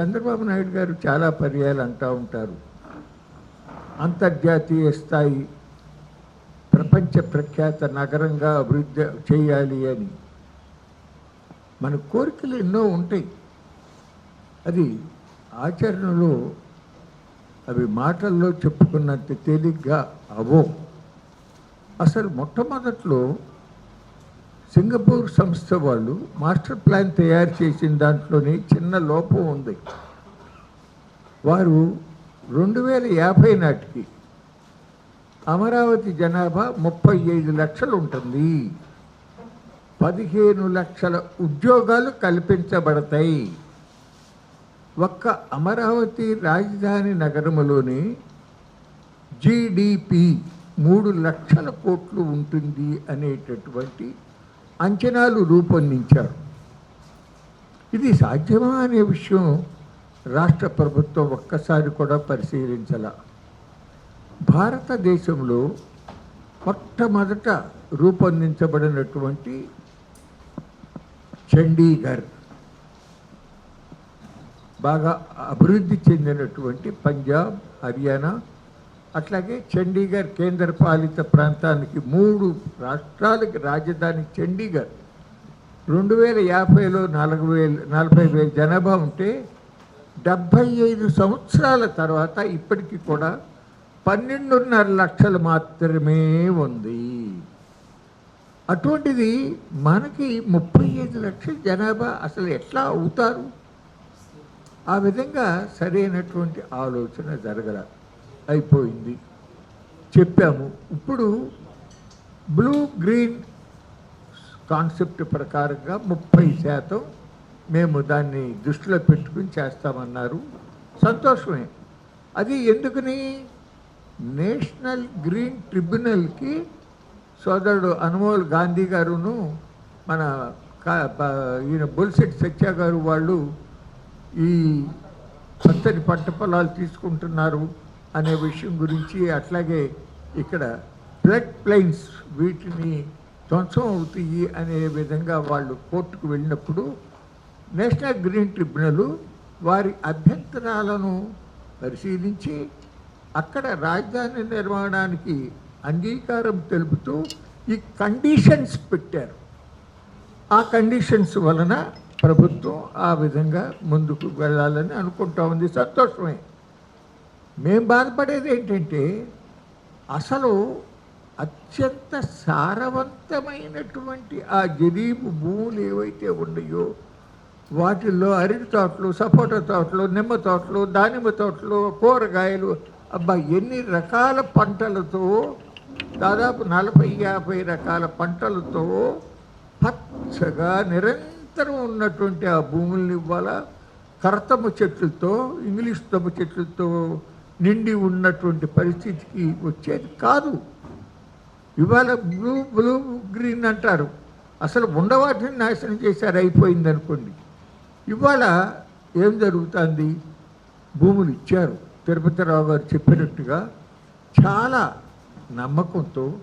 చంద్రబాబు నాయుడు గారు చాలా పర్యాలు అంటూ ఉంటారు. అంతర్జాతీయ స్థాయి ప్రపంచ ప్రఖ్యాత నగరంగా అభివృద్ధి చేయాలి అని. మన కోరికలు ఎన్నో ఉంటాయి. అది ఆచరణలో అవి మాటల్లో చెప్పుకున్నంత తేలిగ్గా అవో. అసలు మొట్టమొదట్లో సింగపూర్ సంస్థ వాళ్ళు మాస్టర్ ప్లాన్ తయారు చేసిన దాంట్లోనే చిన్న లోపం ఉంది. వారు రెండు వేల యాభై నాటికి అమరావతి జనాభా ముప్పై ఐదు లక్షలు ఉంటుంది. పదిహేను లక్షల ఉద్యోగాలు కల్పించబడతాయి. ఒక్క అమరావతి రాజధాని నగరములోని జీడిపి మూడు లక్షల కోట్లు ఉంటుంది అనేటటువంటి అంచనాలు రూపొందించారు. ఇది సాధ్యమా అనే విషయం రాష్ట్ర ప్రభుత్వం ఒక్కసారి కూడా పరిశీలించాల. భారతదేశంలో మొట్టమొదట రూపొందించబడినటువంటి చండీగఢ్ బాగా అభివృద్ధి చెందినటువంటి పంజాబ్ హర్యానా అట్లాగే చండీగఢ్ కేంద్రపాలిత ప్రాంతానికి మూడు రాష్ట్రాలకి రాజధాని చండీగఢ్ రెండు వేల యాభైలో నాలుగు వేల నలభై వేల జనాభా ఉంటే డెబ్భై ఐదు సంవత్సరాల తర్వాత ఇప్పటికీ కూడా పన్నెండున్నర లక్షలు మాత్రమే ఉంది. అటువంటిది మనకి ముప్పై ఐదు లక్షల జనాభా అసలు ఎట్లా అవుతారు? ఆ విధంగా సరైనటువంటి ఆలోచన జరగల అయిపోయింది. చెప్పాము. ఇప్పుడు బ్లూ గ్రీన్ కాన్సెప్ట్ ప్రకారంగా ముప్పై శాతం మేము దాన్ని దృష్టిలో పెట్టుకుని చేస్తామన్నారు. సంతోషమే. అది ఎందుకని? నేషనల్ గ్రీన్ ట్రిబ్యునల్కి సోదరుడు అనుమోల్ గాంధీ గారును మన కా- ఈయన బొల్సెట్ సత్య గారు వాళ్ళు ఈ పచ్చని పంట పొలాలు తీసుకుంటున్నారు. అనే విషయం గురించి అట్లాగే ఇక్కడ బ్లడ్ ప్లైన్స్ వీటిని ధ్వంసం అవుతాయి అనే విధంగా వాళ్ళు కోర్టుకు వెళ్ళినప్పుడు నేషనల్ గ్రీన్ ట్రిబ్యునల్ వారి అభ్యంతరాలను పరిశీలించి అక్కడ రాజధాని నిర్మాణానికి అంగీకారం తెలుపుతూ ఈ కండిషన్స్ పెట్టారు. ఆ కండిషన్స్ వలన ప్రభుత్వం ఆ విధంగా ముందుకు వెళ్ళాలని అనుకుంటా ఉంది. సంతోషమే. మేము బాధపడేది ఏంటంటే అసలు అత్యంత సారవంతమైనటువంటి ఆ జరీబు భూములు ఏవైతే ఉన్నాయో వాటిల్లో అరటి తోటలు సపోటా తోటలు నిమ్మ తోటలు దానిమ్మ తోటలు కూరగాయలు అబ్బా ఎన్ని రకాల పంటలతో దాదాపు నలభై యాభై రకాల పంటలతో పచ్చగా నిరంతరం ఉన్నటువంటి ఆ భూముల్ని ఇవ్వాల? కరతమ్మ చెట్లతో ఇంగ్లీష్ తమ్మ చెట్లతో నిండి ఉన్నటువంటి పరిస్థితికి వచ్చేది కాదు. ఇవాళ బ్లూ బ్లూ గ్రీన్ అంటారు. అసలు ఉండవాటిని నాశనం చేశారు అయిపోయింది అనుకోండి ఇవాళ ఏం జరుగుతుంది? భూములు ఇచ్చారు. తిరుపతిరావు గారు చెప్పినట్టుగా చాలా నమ్మకంతో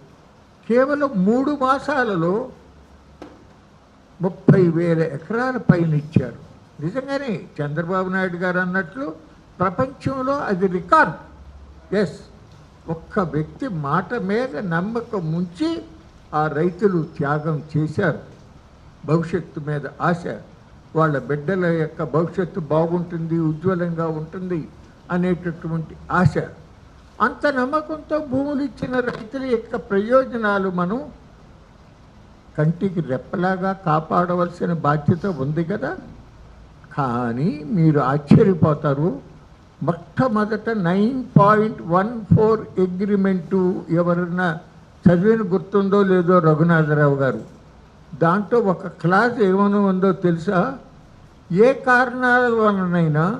కేవలం మూడు మాసాలలో ముప్పై వేల ఎకరాల పైన ఇచ్చారు. నిజంగానే చంద్రబాబు నాయుడు గారు అన్నట్లు ప్రపంచంలో అది రికార్డ్. ఎస్ ఒక్క వ్యక్తి మాట మీద నమ్మకం ఉంచి ఆ రైతులు త్యాగం చేశారు. భవిష్యత్తు మీద ఆశ. వాళ్ళ బిడ్డల యొక్క భవిష్యత్తు బాగుంటుంది ఉజ్వలంగా ఉంటుంది అనేటటువంటి ఆశ. అంత నమ్మకంతో భూములు ఇచ్చిన రైతుల యొక్క ప్రయోజనాలు మనం కంటికి రెప్పలాగా కాపాడవలసిన బాధ్యత ఉంది కదా. కానీ మీరు ఆశ్చర్యపోతారు. మొట్టమొదట nine point one four agreement ఎవరన్నా చదివిన గుర్తుందో లేదో రఘునాథరావు గారు. దాంట్లో ఒక క్లాస్ ఏమైనా ఉందో తెలుసా? ఏ కారణాల వలనైనా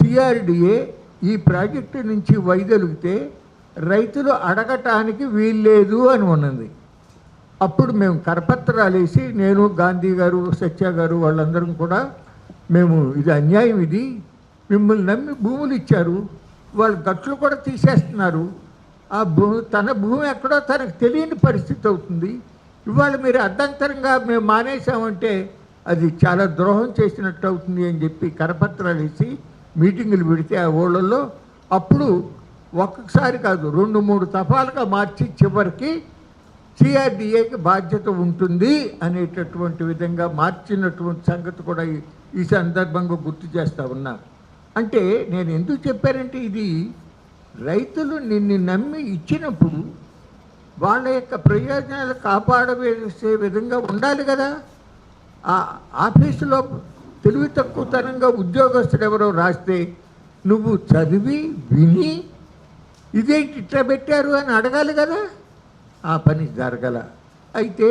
సిఆర్డిఏ ఈ ప్రాజెక్టు నుంచి వైదొలిగితే రైతులు అడగటానికి వీల్లేదు అని ఉన్నది. అప్పుడు మేము కరపత్రాలు వేసి నేను గాంధీ గారు సత్య గారు వాళ్ళందరం కూడా మేము ఇది అన్యాయం ఇది. మిమ్మల్ని నమ్మి భూములు ఇచ్చారు వాళ్ళు గట్లు కూడా తీసేస్తున్నారు. ఆ భూమి తన భూమి ఎక్కడో తనకు తెలియని పరిస్థితి అవుతుంది. ఇవాళ మీరు అర్ధంతరంగా మేము మానేసామంటే అది చాలా ద్రోహం చేసినట్టు అవుతుంది అని చెప్పి కరపత్రాలు ఇచ్చి మీటింగులు పెడితే ఆ ఊళ్ళల్లో అప్పుడు ఒక్కసారి కాదు రెండు మూడు తపాలుగా మార్చి చివరికి సిఆర్డిఏకి బాధ్యత ఉంటుంది అనేటటువంటి విధంగా మార్చినటువంటి సంగతి కూడా ఈ- సందర్భంగా గుర్తు చేస్తూ ఉన్నారు అంటే నేను ఎందుకు చెప్పారంటే ఇది రైతులు నిన్ను నమ్మి ఇచ్చినప్పుడు వాళ్ళ యొక్క ప్రయోజనాలు కాపాడవేసే విధంగా ఉండాలి కదా. ఆ ఆఫీసులో తెలివి తక్కువతనంగా ఉద్యోగస్తుడు ఎవరో రాస్తే నువ్వు చదివి విని ఇదేంటి ఇట్లా పెట్టారు అని అడగాలి కదా. ఆ పని జరగల. అయితే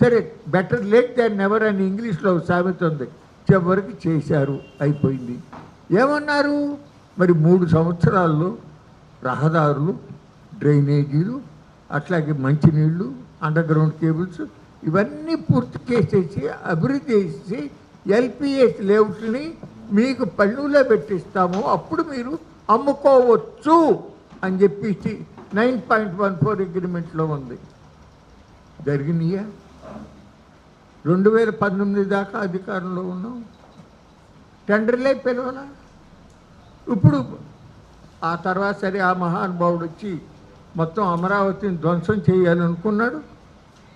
సరే బెటర్ లేట్ దాన్ని ఎవరని అని ఇంగ్లీష్లో సామెత ఉంది. చివరికి చేశారు అయిపోయింది. ఏమన్నారు? మరి మూడు సంవత్సరాల్లో రహదారులు డ్రైనేజీలు అట్లాగే మంచినీళ్ళు అండర్గ్రౌండ్ కేబుల్స్ ఇవన్నీ పూర్తి చేసేసి అభివృద్ధి చేసి ఎల్పిఎస్ లేఅవుట్ని మీకు పన్నులో పెట్టిస్తాము అప్పుడు మీరు అమ్ముకోవచ్చు అని చెప్పేసి నైన్ పాయింట్ వన్ ఫోర్ అగ్రిమెంట్లో ఉంది. జరిగినాయా? రెండు వేల పంతొమ్మిది దాకా అధికారంలో ఉన్నాం. టెండర్లే పిలవలా ఇప్పుడు ఆ తర్వాత సరే ఆ మహానుభావుడు వచ్చి మొత్తం అమరావతిని ధ్వంసం చేయాలనుకున్నాడు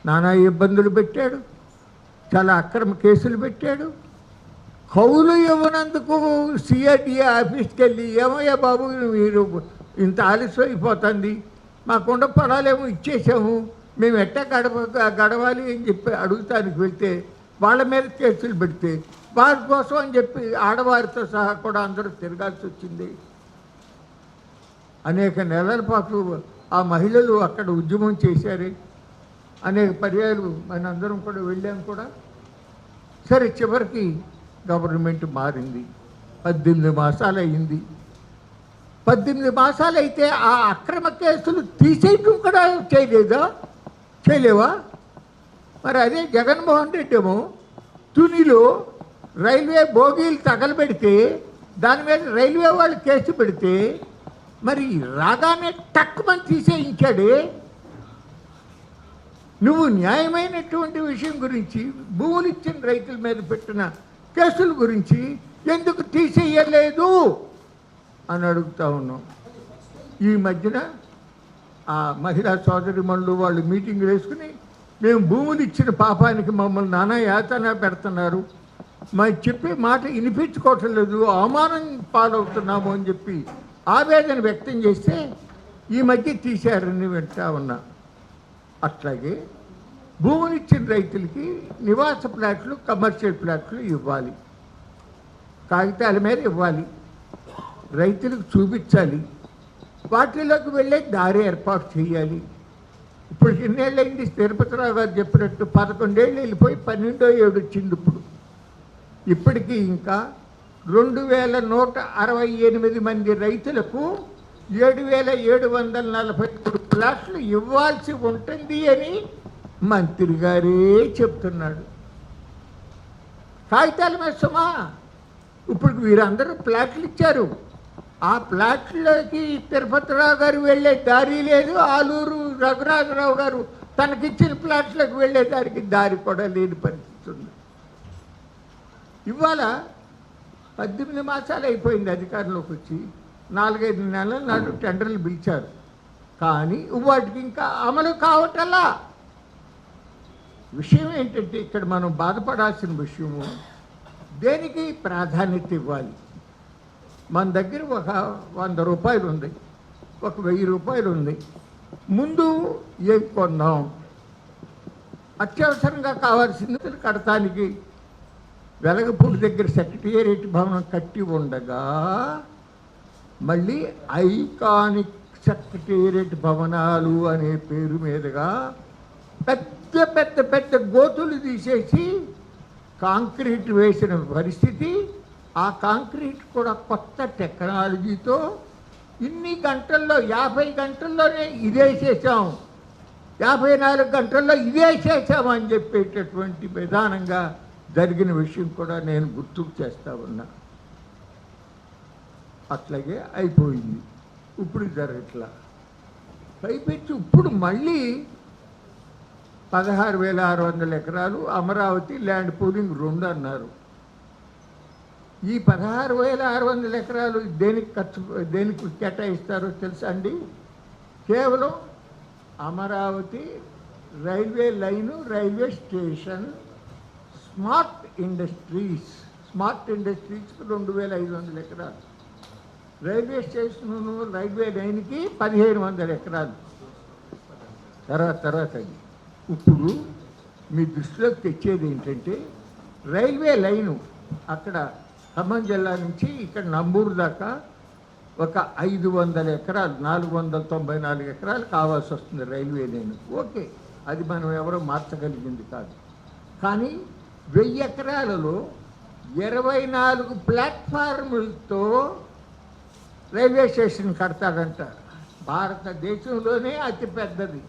నానా ఇబ్బందులు పెట్టాడు. చాలా అక్రమ కేసులు పెట్టాడు. కౌలు ఇవ్వనందుకు సిఆర్డిఏ ఆఫీస్కి వెళ్ళి ఏమయ్యా బాబు మీరు ఇంత ఆలస్యం అయిపోతుంది మాకుండ పొలాలేమో ఇచ్చేసాము. మేము ఎట్టా గడవ గడవాలి అని చెప్పి అడుగుతానికి వెళ్తే వాళ్ళ మీద కేసులు పెడితే వారి కోసం అని చెప్పి ఆడవారితో సహా కూడా అందరూ తిరగాల్సి వచ్చింది. అనేక నెలల పాటు ఆ మహిళలు అక్కడ ఉద్యమం చేశారు. అనేక పర్యాలు మనందరం కూడా వెళ్ళాం కూడా. సరే చివరికి గవర్నమెంట్ మారింది. పద్దెనిమిది మాసాలు అయింది పద్దెనిమిది మాసాలు అయితే ఆ అక్రమ కేసులు తీసేయటం కూడా చేయలేదా? చేయలేవా? మరి అదే జగన్మోహన్ రెడ్డి ఏమో తునిలో రైల్వే బోగీలు తగలబెడితే దాని మీద రైల్వే వాళ్ళు కేసు పెడితే మరి రాగానే టక్కుమని తీసేయించాడే? నువ్వు న్యాయమైనటువంటి విషయం గురించి భూములు ఇచ్చిన రైతుల మీద పెట్టిన కేసుల గురించి ఎందుకు తీసేయలేదు? అని అడుగుతా ఉన్నాం. ఈ మధ్యన ఆ మహిళా సోదరి మనులు వాళ్ళు మీటింగ్ వేసుకుని మేము భూములు ఇచ్చిన పాపానికి మమ్మల్ని నానా యాతన పెడుతున్నారు. మరి చెప్పే మాట వినిపించుకోవటం లేదు. అవమానం పాలవుతున్నాము అని చెప్పి ఆవేదన వ్యక్తం చేస్తే ఈ మధ్య తీశారని వింటా ఉన్నా. అట్లాగే భూమినిచ్చిన రైతులకి నివాస ప్లాట్లు కమర్షియల్ ప్లాట్లు ఇవ్వాలి. కాగితాల మీద ఇవ్వాలి. రైతులకు చూపించాలి. వాటిలోకి వెళ్ళే దారి ఏర్పాటు చేయాలి. ఇప్పుడు ఎన్నేళ్ళైంది తిరుపతిరావు గారు చెప్పినట్టు పదకొండేళ్ళు వెళ్ళిపోయి పన్నెండో ఏడు వచ్చింది ఇప్పుడు. ఇప్పటికీ ఇంకా రెండు వేల నూట అరవై ఎనిమిది మంది రైతులకు ఏడు వేల ఏడు వందల నలభై మూడు ప్లాట్లు ఇవ్వాల్సి ఉంటుంది అని మంత్రి గారే చెప్తున్నాడు. కాగితాల మీద సుమా ఇప్పుడు వీరందరూ ప్లాట్లు ఇచ్చారు. ఆ ప్లాట్లకి తిరుపతిరావు గారు వెళ్ళే దారి లేదు ఆలూరు రఘురాజరావు గారు తనకిచ్చిన ప్లాట్లకు వెళ్ళే దారికి దారి కూడా లేని పరిస్థితి. ఇవాళ పద్దెనిమిది మాసాలు అయిపోయింది అధికారంలోకి వచ్చి నాలుగైదు నెలల నాడు టెండర్లు పిలిచారు. కానీ వాటికి ఇంకా అమలు కావటల్లా విషయం ఏంటంటే ఇక్కడ మనం బాధపడాల్సిన విషయము దేనికి ప్రాధాన్యత ఇవ్వాలి? మన దగ్గర ఒక వంద రూపాయలు ఉంది ఒక వెయ్యి రూపాయలు ఉంది. ముందు ఏం కొందాం అత్యవసరంగా కావాల్సింది కడతానికి వెలగపూడి దగ్గర సెక్రటేరియట్ భవనం కట్టి ఉండగా మళ్ళీ ఐకానిక్ సెక్రటేరియట్ భవనాలు అనే పేరు మీదుగా పెద్ద పెద్ద పెద్ద గోతులు తీసేసి కాంక్రీట్ వేసిన పరిస్థితి. ఆ కాంక్రీట్ కూడా కొత్త టెక్నాలజీతో ఇన్ని గంటల్లో యాభై గంటల్లోనే ఇదే చేసాం యాభై నాలుగు గంటల్లో ఇదే చేసామని చెప్పేటటువంటి విధానంగా జరిగిన విషయం కూడా నేను గుర్తుకు చేస్తా ఉన్నా. అట్లాగే అయిపోయింది. ఇప్పుడు జరగట్లా పైపెచ్చి ఇప్పుడు మళ్ళీ పదహారు వేల ఆరు వందల ఎకరాలు అమరావతి ల్యాండ్ పూలింగ్ రెండు అన్నారు. ఈ పదహారు వేల ఆరు వందల ఎకరాలు దేనికి ఖర్చు దేనికి కేటాయిస్తారో తెలుసా అండి? కేవలం Amaravati railway line railway station smart industries smart ఇండస్ట్రీస్కి రెండు వేల ఐదు వందల ఎకరాలు. రైల్వే స్టేషన్ రైల్వే లైన్కి పదిహేను వందల ఎకరాలు. తర్వాత తర్వాత అది ఇప్పుడు మీ దృష్టిలోకి తెచ్చేది ఏంటంటే రైల్వే లైను అక్కడ ఖమ్మం జిల్లా నుంచి ఇక్కడ నంబూరు దాకా ఒక ఐదు వందల ఎకరాలు నాలుగు వందల తొంభై నాలుగు ఎకరాలు కావాల్సి వస్తుంది రైల్వే లైన్ ఓకే అది మనం ఎవరో మార్చగలిగింది కాదు. కానీ వెయ్యి ఎకరాలలో ఇరవై నాలుగు ప్లాట్ఫార్ములతో రైల్వే స్టేషన్ కడతాడంట. భారతదేశంలోనే అతిపెద్దది.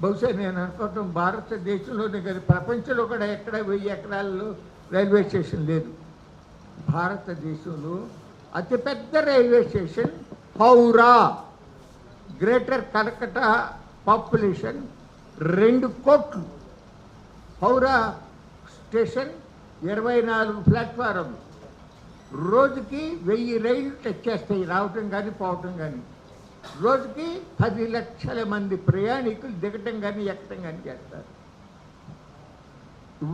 బహుశా నేను అనుకోవటం భారతదేశంలోనే కదా ప్రపంచంలో కూడా ఎక్కడ వెయ్యి ఎకరాల్లో రైల్వే స్టేషన్ లేదు. భారతదేశంలో అతిపెద్ద railway station Howrah. Greater Calcutta population రెండు కోట్లు. హౌరా స్టేషన్ ఇరవై నాలుగు ప్లాట్ఫారం. రోజుకి వెయ్యి రైళ్ళు టచ్ చేస్తాయి రావటం కానీ పోవటం కానీ రోజుకి పది లక్షల మంది ప్రయాణికులు దిగటం కానీ ఎక్కటం కానీ చేస్తారు.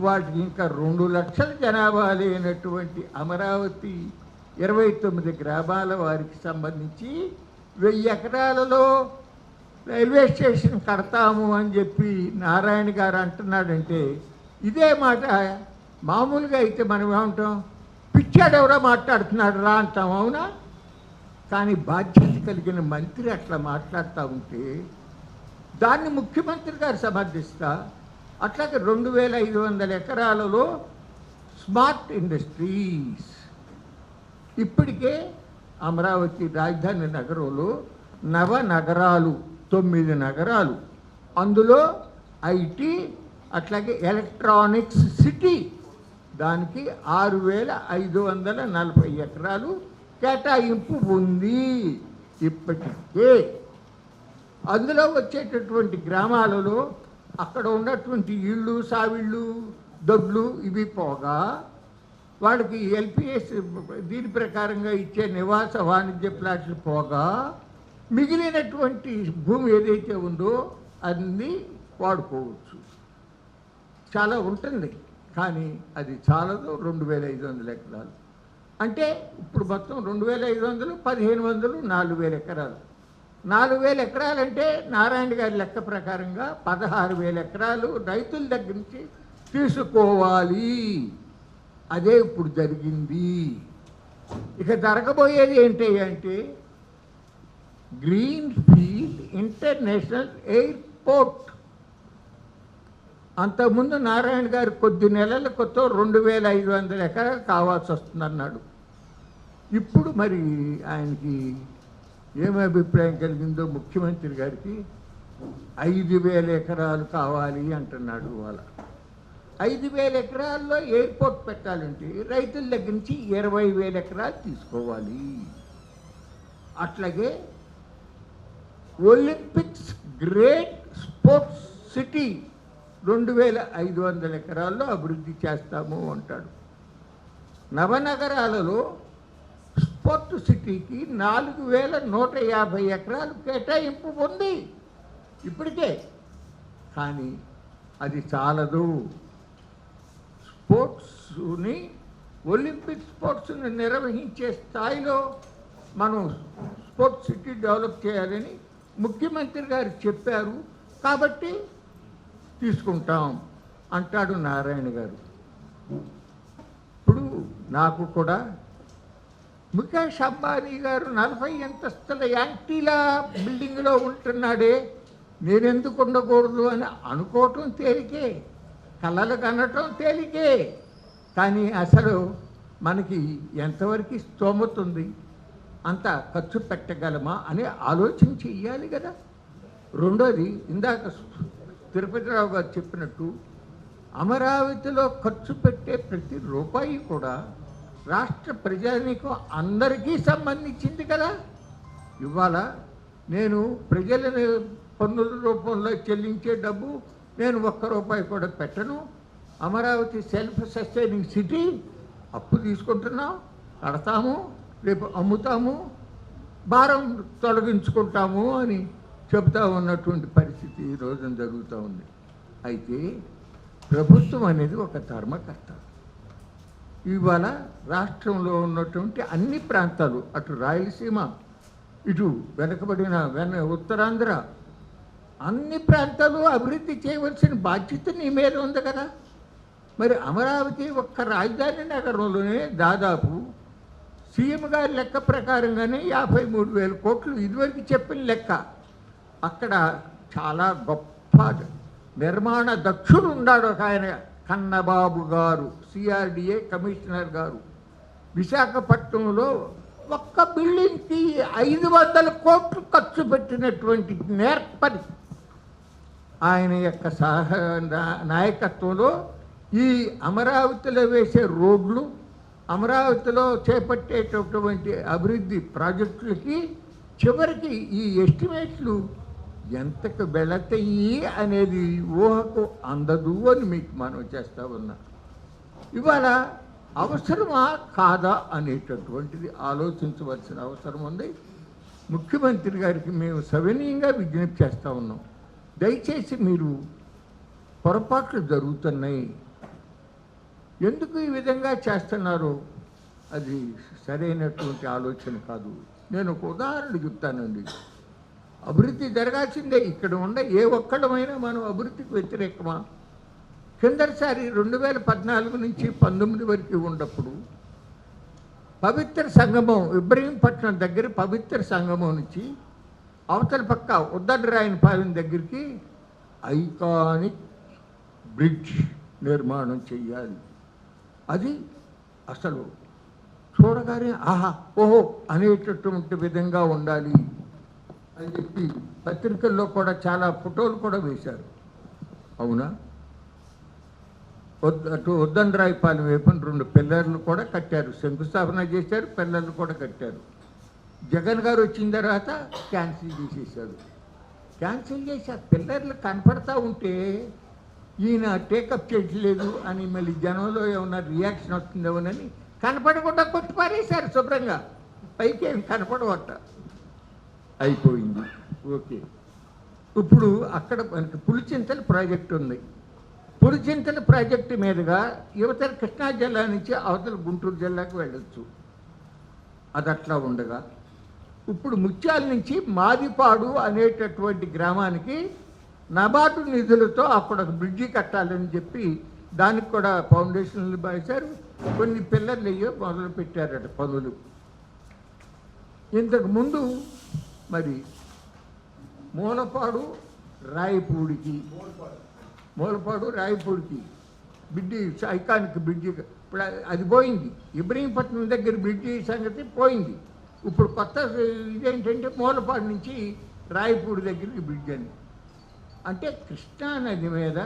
వాటికి ఇంకా రెండు లక్షల జనాభా లేనటువంటి అమరావతి ఇరవై తొమ్మిది గ్రామాల వారికి సంబంధించి వెయ్యి ఎకరాలలో రైల్వే స్టేషన్ కడతాము అని చెప్పి నారాయణ గారు అంటున్నాడంటే ఇదే మాట మామూలుగా అయితే మనం ఏమంటాం? పిచ్చాడెవరో మాట్లాడుతున్నాడు రా అంటాం అవునా? కానీ బాధ్యత కలిగిన మంత్రి అట్లా మాట్లాడుతూ ఉంటే దాన్ని ముఖ్యమంత్రి గారు సమర్థిస్తా. అట్లాగే రెండు వేల ఐదు వందల ఎకరాలలో స్మార్ట్ ఇండస్ట్రీస్. ఇప్పటికే అమరావతి రాజధాని నగరంలో నవ నగరాలు తొమ్మిది నగరాలు. అందులో ఐటీ అట్లాగే ఎలక్ట్రానిక్స్ సిటీ దానికి ఆరు వేల ఐదు వందల నలభై ఎకరాలు కేటాయింపు ఉంది ఇప్పటికే. అందులో వచ్చేటటువంటి గ్రామాలలో అక్కడ ఉన్నటువంటి ఇళ్ళు సావిళ్ళు దొడ్లు ఇవి పోగా వాళ్ళకి ఎల్పిఎస్ దీని ప్రకారంగా ఇచ్చే నివాస వాణిజ్య ప్లాట్లు పోగా మిగిలినటువంటి భూమి ఏదైతే ఉందో అన్నీ వాడుకోవచ్చు. చాలా ఉంటుంది. కానీ అది చాలదు రెండు వేల ఐదు వందల ఎకరాలు. అంటే ఇప్పుడు మొత్తం రెండు వేల ఐదు వందలు పదిహేను వందలు నాలుగు వేల ఎకరాలు. నాలుగు వేల ఎకరాలంటే నారాయణ గారి లెక్క ప్రకారంగా పదహారు వేల ఎకరాలు రైతుల దగ్గర నుంచి తీసుకోవాలి. అదే ఇప్పుడు జరిగింది. ఇక జరగబోయేది ఏంటి అంటే గ్రీన్ ఫీల్డ్ ఇంటర్నేషనల్ ఎయిర్పోర్ట్. అంతకుముందు నారాయణ గారు కొద్ది నెలల కొత్త రెండు వేల ఐదు వందల ఎకరాలు కావాల్సి వస్తుందన్నాడు. ఇప్పుడు మరి ఆయనకి ఏమి అభిప్రాయం కలిగిందో ముఖ్యమంత్రి గారికి ఐదు వేల ఎకరాలు కావాలి అంటున్నాడు వాళ్ళ ఐదు వేల ఎకరాల్లో ఎయిర్పోర్ట్ పెట్టాలంటే రైతుల దగ్గర నుంచి ఇరవై వేల ఎకరాలు తీసుకోవాలి. అట్లాగే ఒలింపిక్స్ గ్రేట్ స్పోర్ట్స్ సిటీ రెండు వేల ఐదు వందల ఎకరాల్లో అభివృద్ధి చేస్తాము అంటాడు. నవనగరాలలో స్పోర్ట్ సిటీకి నాలుగు వేల నూట యాభై ఎకరాలు కేటాయింపు ఉంది. ఇప్పటికే. కానీ అది చాలదు. స్పోర్ట్స్ని ఒలింపిక్ స్పోర్ట్స్ని నిర్వహించే స్థాయిలో మనం స్పోర్ట్స్ సిటీ డెవలప్ చేయాలని ముఖ్యమంత్రి గారు చెప్పారు. కాబట్టి తీసుకుంటాం అంటాడు నారాయణ గారు. ఇప్పుడు నాకు కూడా ముఖేష్ అంబానీ గారు నలభై అంతస్తుల యాంటీలా బిల్డింగ్లో ఉంటున్నాడే నేనెందుకు ఉండకూడదు అని అనుకోవటం తేలికే కలలు కనటం తేలికే. కానీ అసలు మనకి ఎంతవరకు స్తోమత ఉంది? అంత ఖర్చు పెట్టగలమా అని ఆలోచన చెయ్యాలి కదా. రెండోది ఇందాక తిరుపతిరావు గారు చెప్పినట్టు అమరావతిలో ఖర్చు పెట్టే ప్రతి రూపాయి కూడా రాష్ట్ర ప్రజానికం అందరికీ సంబంధించింది కదా. ఇవాళ నేను ప్రజలను పన్నుల రూపంలో చెల్లించే డబ్బు నేను ఒక్క రూపాయి కూడా పెట్టను. అమరావతి సెల్ఫ్ సస్టైనింగ్ సిటీ అప్పు తీసుకుంటున్నాం కడతాము రేపు అమ్ముతాము భారం తొలగించుకుంటాము అని చెబుతా ఉన్నటువంటి పరిస్థితి ఈ రోజున జరుగుతూ ఉంది. అయితే ప్రభుత్వం అనేది ఒక ధర్మకర్త. ఇవాళ రాష్ట్రంలో ఉన్నటువంటి అన్ని ప్రాంతాలు అటు రాయలసీమ ఇటు వెనకబడిన వెన ఉత్తరాంధ్ర అన్ని ప్రాంతాలు అభివృద్ధి చేయవలసిన బాధ్యత నీ మీద ఉంది కదా. మరి అమరావతి ఒక్క రాజధాని నగరంలోనే దాదాపు సీఎం గారి లెక్క ప్రకారంగానే యాభై మూడు వేల కోట్లు ఇదివరకు చెప్పిన లెక్క. అక్కడ చాలా గొప్ప నిర్మాణ దక్షుడు ఉన్నాడు ఒక ఆయన కన్నబాబు గారు సిఆర్డిఏ కమిషనర్ గారు. విశాఖపట్నంలో ఒక్క బిల్డింగ్కి ఐదు వందల కోట్లు ఖర్చు పెట్టినటువంటి నేర్పరి. ఆయన యొక్క సహ నాయకత్వంలో ఈ అమరావతిలో వేసే రోడ్లు అమరావతిలో చేపట్టేటటువంటి అభివృద్ధి ప్రాజెక్టులకి చివరికి ఈ ఎస్టిమేట్లు ఎంతకు వెళతాయి అనేది ఊహకు అందదు అని మీకు మనం చేస్తూ ఉన్నా. ఇవాళ అవసరమా కాదా అనేటటువంటిది ఆలోచించవలసిన అవసరం ఉంది. ముఖ్యమంత్రి గారికి మేము సవినీయంగా విజ్ఞప్తి చేస్తూ ఉన్నాం. దయచేసి మీరు పొరపాట్లు జరుగుతున్నాయి. ఎందుకు ఈ విధంగా చేస్తున్నారు అది సరైనటువంటి ఆలోచన కాదు. నేను ఒక ఉదాహరణ చెప్తానండి. అభివృద్ధి జరగాల్సిందే. ఇక్కడ ఉండ ఏ ఒక్కడమైనా మనం అభివృద్ధికి వ్యతిరేకమా? కిందటిసారి రెండు వేల పద్నాలుగు నుంచి పంతొమ్మిది వరకు ఉన్నప్పుడు పవిత్ర సంగమం ఇబ్రహీంపట్నం దగ్గర పవిత్ర సంగమం నుంచి అవతల పక్క ఉద్దరరాయనపాలెం దగ్గరికి ఐకానిక్ బ్రిడ్జ్ నిర్మాణం చెయ్యాలి. అది అసలు చూడగానే ఆహా ఓహో అనేటటువంటి విధంగా ఉండాలి. అని చెప్పి పత్రికల్లో కూడా చాలా ఫోటోలు కూడా వేశారు. అవునా? అటు ఉద్దండరాయపాలెం వైపున రెండు పిల్లర్లు కూడా కట్టారు. శంకుస్థాపన చేశారు పిల్లర్లు కూడా కట్టారు. జగన్ గారు వచ్చిన తర్వాత క్యాన్సిల్ చేసేసాడు క్యాన్సిల్ చేసి ఆ పిల్లర్లు కనపడతా ఉంటే ఈయన టేకప్ చేయట్లేదు అని మళ్ళీ జనంలో ఏమన్నా రియాక్షన్ వస్తుందేమోనని కనపడకుండా కొట్టి పారేశారు శుభ్రంగా. పైకి ఏం కనపడవట. అయిపోయింది. ఓకే. ఇప్పుడు అక్కడ మనకి పులిచింతల ప్రాజెక్టు ఉంది. పులిచింతల ప్రాజెక్టు మీదుగా యువతల కృష్ణా జిల్లా నుంచి అవతల గుంటూరు జిల్లాకు వెళ్ళొచ్చు. అది అట్లా ఉండగా ఇప్పుడు ముత్యాల నుంచి మాదిపాడు అనేటటువంటి గ్రామానికి నబార్డు నిధులతో అక్కడ ఒక బ్రిడ్జి కట్టాలని చెప్పి దానికి కూడా ఫౌండేషన్లు వేశారు కొన్ని పిల్లర్లు అయ్యో మొదలు పెట్టారట పనులు ఇంతకుముందు మరి మూలపాడు రాయపూడికి. మూలపాడు రాయపూడికి. బ్రిడ్జి ఐకానిక్ బ్రిడ్జి ఇప్పుడు అది పోయింది. ఇబ్రహీంపట్నం దగ్గర బ్రిడ్జి సంగతి పోయింది. ఇప్పుడు కొత్త ఇదేంటంటే మూలపాడు నుంచి రాయపూడి దగ్గరికి బ్రిడ్జ్ అని. అంటే కృష్ణా నది మీద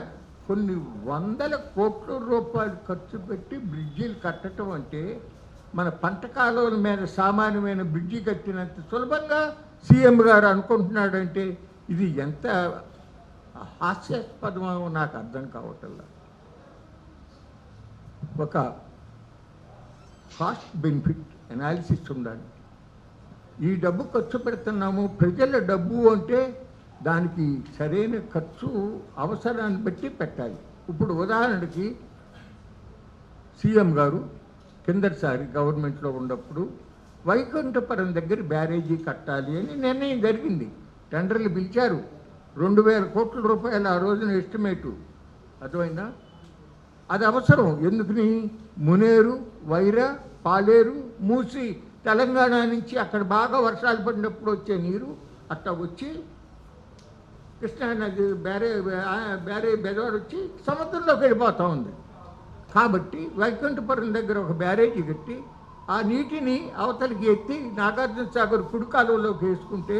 కొన్ని వందల కోట్ల రూపాయలు ఖర్చు పెట్టి బ్రిడ్జీలు కట్టడం అంటే మన పంట కాలువల మీద సామాన్యమైన బ్రిడ్జి కట్టినంత సులభంగా సీఎం గారు అనుకుంటున్నాడంటే ఇది ఎంత హాస్యాస్పదమో నాకు అర్థం కావట్లా ఒక కాస్ట్ బెనిఫిట్ అనాలిసిస్ ఉండాలి. ఈ డబ్బు ఖర్చు పెడుతున్నాము ప్రజల డబ్బు అంటే దానికి సరైన ఖర్చు అవసరాన్ని బట్టి పెట్టాలి. ఇప్పుడు ఉదాహరణకి సీఎం గారు కిందటిసారి గవర్నమెంట్లో ఉన్నప్పుడు వైకుంఠపురం దగ్గర బ్యారేజీ కట్టాలి అని నిర్ణయం జరిగింది. టెండర్లు పిలిచారు. రెండు వేల కోట్ల రూపాయలు ఆ రోజున ఎస్టిమేటు. అర్థమైందా? అది అవసరం. ఎందుకని? మునేరు వైరా పాలేరు మూసి తెలంగాణ నుంచి అక్కడ బాగా వర్షాలు పడినప్పుడు వచ్చే నీరు అట్లా వచ్చి కృష్ణానది బ్యారే బ్యారే బెదవారు వచ్చి సముద్రంలోకి వెళ్ళిపోతూ ఉంది. కాబట్టి వైకుంఠపురం దగ్గర ఒక బ్యారేజీ కట్టి ఆ నీటిని అవతలికి ఎత్తి నాగార్జున సాగర్ కుడి కాలువలోకి వేసుకుంటే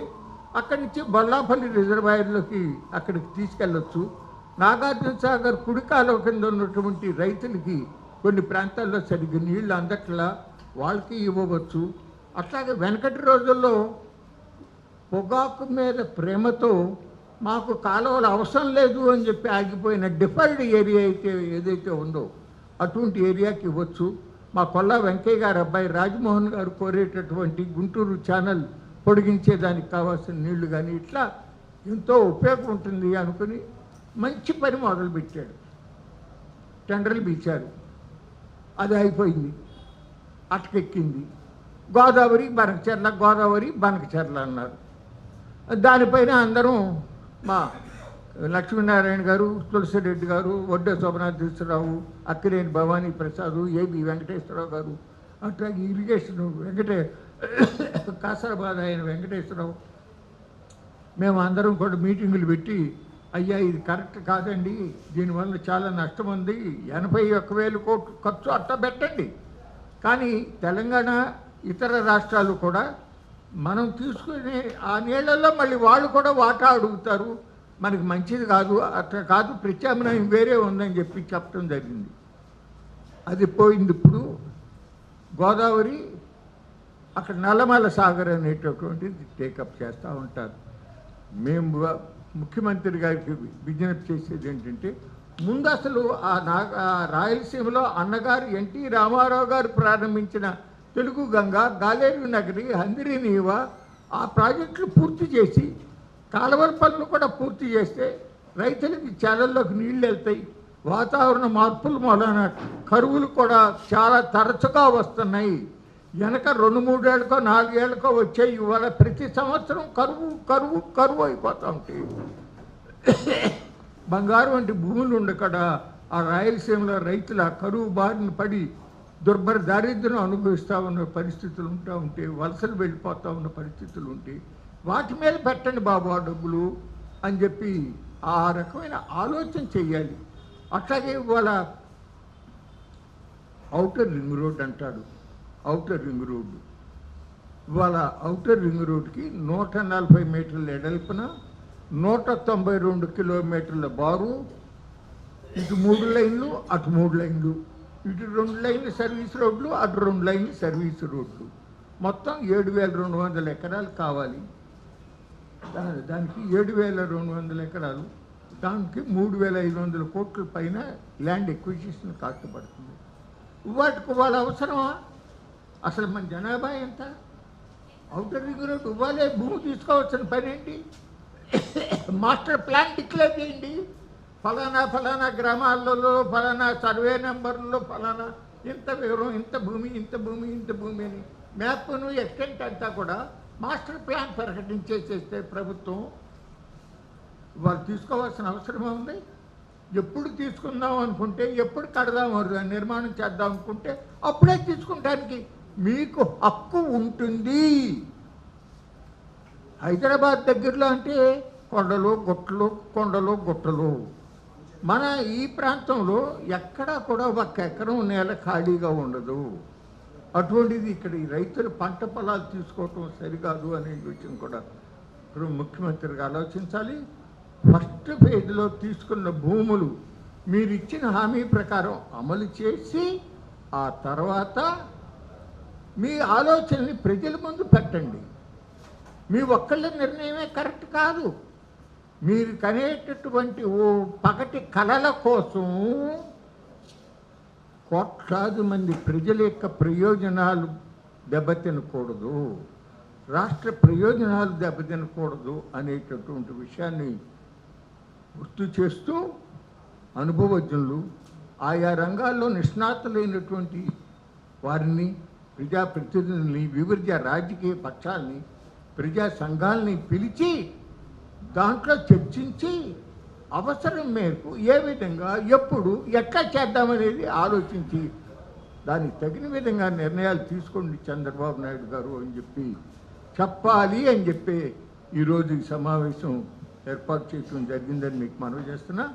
అక్కడి నుంచి బొల్లాపల్లి రిజర్వాయర్లోకి అక్కడికి తీసుకెళ్ళొచ్చు. నాగార్జున సాగర్ కుడి కాలువ కింద ఉన్నటువంటి రైతులకి కొన్ని ప్రాంతాల్లో సరిగ్గా నీళ్ళు అందట్లా వాళ్ళకి ఇవ్వవచ్చు. అట్లాగే వెనకటి రోజుల్లో పొగాకు మీద ప్రేమతో మాకు కాలువలు అవసరం లేదు అని చెప్పి ఆగిపోయిన డిఫర్డ్ ఏరియా అయితే ఏదైతే ఉందో అటువంటి ఏరియాకి ఇవ్వచ్చు. మా కొల్లా వెంకయ్య గారు అబ్బాయి రాజమోహన్ గారు కోరేటటువంటి గుంటూరు ఛానల్ పొడిగించేదానికి కావాల్సిన నీళ్ళు కానీ ఇట్లా ఎంతో ఉపయోగం ఉంటుంది అనుకుని మంచి పని మొదలుపెట్టాడు. టెండర్లు పిలిచారు. అది అయిపోయింది. అటకెక్కింది. గోదావరి బనకచెర్ల గోదావరి బనకచెర్ల అన్నారు. దానిపైన అందరం మా లక్ష్మీనారాయణ గారు తులసిరెడ్డి గారు వడ్డే శోభనాథేశ్వరరావు అక్కిరేని భవానీ ప్రసాద్ ఏబి వెంకటేశ్వరరావు గారు అట్లాగే ఇరిగేషన్ వెంకటే కాసరాబాద్ ఆయన వెంకటేశ్వరరావు మేము అందరం కూడా మీటింగులు పెట్టి అయ్యా ఇది కరెక్ట్ కాదండి దీనివల్ల చాలా నష్టం ఉంది ఎనభై ఒక్క వేలు కోట్లు ఖర్చు అట్ట పెట్టండి. కానీ తెలంగాణ ఇతర రాష్ట్రాలు కూడా మనం తీసుకునే ఆ నీళ్ళల్లో మళ్ళీ వాళ్ళు కూడా వాటా అడుగుతారు. మనకి మంచిది కాదు అట్లా కాదు ప్రత్యామ్నాయం వేరే ఉందని చెప్పి చెప్పడం జరిగింది. అది పోయింది ఇప్పుడు గోదావరి అక్కడ నల్లమల సాగర్ అనేటటువంటిది టేకప్ చేస్తూ ఉంటారు. మేము ముఖ్యమంత్రి గారికి విజ్ఞప్తి చేసేది ఏంటంటే ముందు అసలు ఆ నా రాయలసీమలో అన్నగారు ఎన్టీ రామారావు గారు ప్రారంభించిన తెలుగు గంగ గాలేరు నగరి హందిరి నీవ ఆ ప్రాజెక్టులు పూర్తి చేసి కాలువల పనులు కూడా పూర్తి చేస్తే రైతులకి చెలల్లోకి నీళ్ళు వెళ్తాయి. వాతావరణ మార్పుల మొదలైన కరువులు కూడా చాలా తరచుగా వస్తున్నాయి. వెనక రెండు మూడేళ్ళకో నాలుగేళ్ళకో వచ్చే ఇవాళ ప్రతి సంవత్సరం కరువు కరువు కరువు అయిపోతూ ఉంటాయి బంగారు వంటి భూములు ఉండకడ? ఆ రాయలసీమలో రైతుల కరువు బారిన పడి దుర్భర దారిద్ర్యం అనుభవిస్తూ ఉన్న పరిస్థితులు ఉంటా ఉంటే వలసలు వెళ్ళిపోతూ ఉన్న పరిస్థితులు ఉంటే వాటి మీద పెట్టండి బాబు ఆ డబ్బులు అని చెప్పి ఆ రకమైన ఆలోచన చెయ్యాలి అట్లాగే ఇవాళ అవుటర్ రింగ్ రోడ్ అంటాడు. అవుటర్ రింగ్ రోడ్డు ఇవాళ అవుటర్ రింగ్ రోడ్కి నూట నలభై మీటర్ల ఎడల్పున నూట తొంభై రెండు కిలోమీటర్ల బారు. ఇటు మూడు లైన్లు అటు మూడు లైన్లు. ఇటు రెండు లైన్లు సర్వీస్ రోడ్లు అటు రెండు లైన్లు సర్వీస్ రోడ్లు. మొత్తం ఏడు వేల రెండు వందల ఎకరాలు కావాలి. దానికి ఏడు వేల రెండు వందల ఎకరాలు దానికి మూడు వేల ఐదు వందల కోట్ల పైన ల్యాండ్ ఎక్విజిషన్ కాస్ట్ పడుతుంది. వాటికి వాళ్ళ అవసరమా? అసలు మన జనాభా ఎంత? అవుటర్ రింగ్ రోడ్ ఇవ్వాలే భూమి తీసుకోవాల్సిన పని ఏంటి? మాస్టర్ ప్లాన్ డిక్లేర్ చేయండి. ఫలానా ఫలానా గ్రామాలలో ఫలానా సర్వే నెంబర్లో ఫలానా ఇంత వివరం ఇంత భూమి ఇంత భూమి ఇంత భూమి అని. మ్యాప్ను ఎక్స్టెంట్ అంతా కూడా మాస్టర్ ప్లాన్ ప్రకటించేసేస్తే ప్రభుత్వం వారు తీసుకోవాల్సిన అవసరమే ఉంది ఎప్పుడు తీసుకుందాం అనుకుంటే ఎప్పుడు కడదాం నిర్మాణం చేద్దాం అనుకుంటే అప్పుడే తీసుకుంటానికి మీకు హక్కు ఉంటుంది. హైదరాబాద్ దగ్గరలో అంటే కొండలు గుట్టలు కొండలు గుట్టలు. మన ఈ ప్రాంతంలో ఎక్కడా కూడా ఒక ఎకరం నేల ఖాళీగా ఉండదు. అటువంటిది ఇక్కడ ఈ రైతులు పంట పొలాలు తీసుకోవటం సరికాదు అనే విషయం కూడా ఇప్పుడు ముఖ్యమంత్రిగా ఆలోచించాలి. ఫస్ట్ ఫేజ్లో తీసుకున్న భూములు మీరు ఇచ్చిన హామీ ప్రకారం అమలు చేసి ఆ తర్వాత మీ ఆలోచనని ప్రజల ముందు పెట్టండి. మీ ఒక్కళ్ళ నిర్ణయమే కరెక్ట్ కాదు. మీరు కనేటటువంటి ఓ పగటి కళల కోసం కోట్లాది మంది ప్రజల యొక్క ప్రయోజనాలు దెబ్బతినకూడదు. రాష్ట్ర ప్రయోజనాలు దెబ్బతినకూడదు అనేటటువంటి విషయాన్ని గుర్తు చేస్తూ అనుభవజ్ఞులు ఆయా రంగాల్లో నిష్ణాతులైనటువంటి వారిని ప్రజాప్రతినిధుల్ని వివిధ రాజకీయ పక్షాల్ని ప్రజా సంఘాలని పిలిచి దాంట్లో చర్చించి అవసరం మేరకు ఏ విధంగా ఎప్పుడు ఎక్కడ చేద్దామనేది ఆలోచించి దానికి తగిన విధంగా నిర్ణయాలు తీసుకోండి చంద్రబాబు నాయుడు గారు అని చెప్పి చెప్పాలి అని చెప్పి ఈరోజు ఈ సమావేశం ఏర్పాటు చేయడం జరిగిందని మీకు మనవి చేస్తున్నా.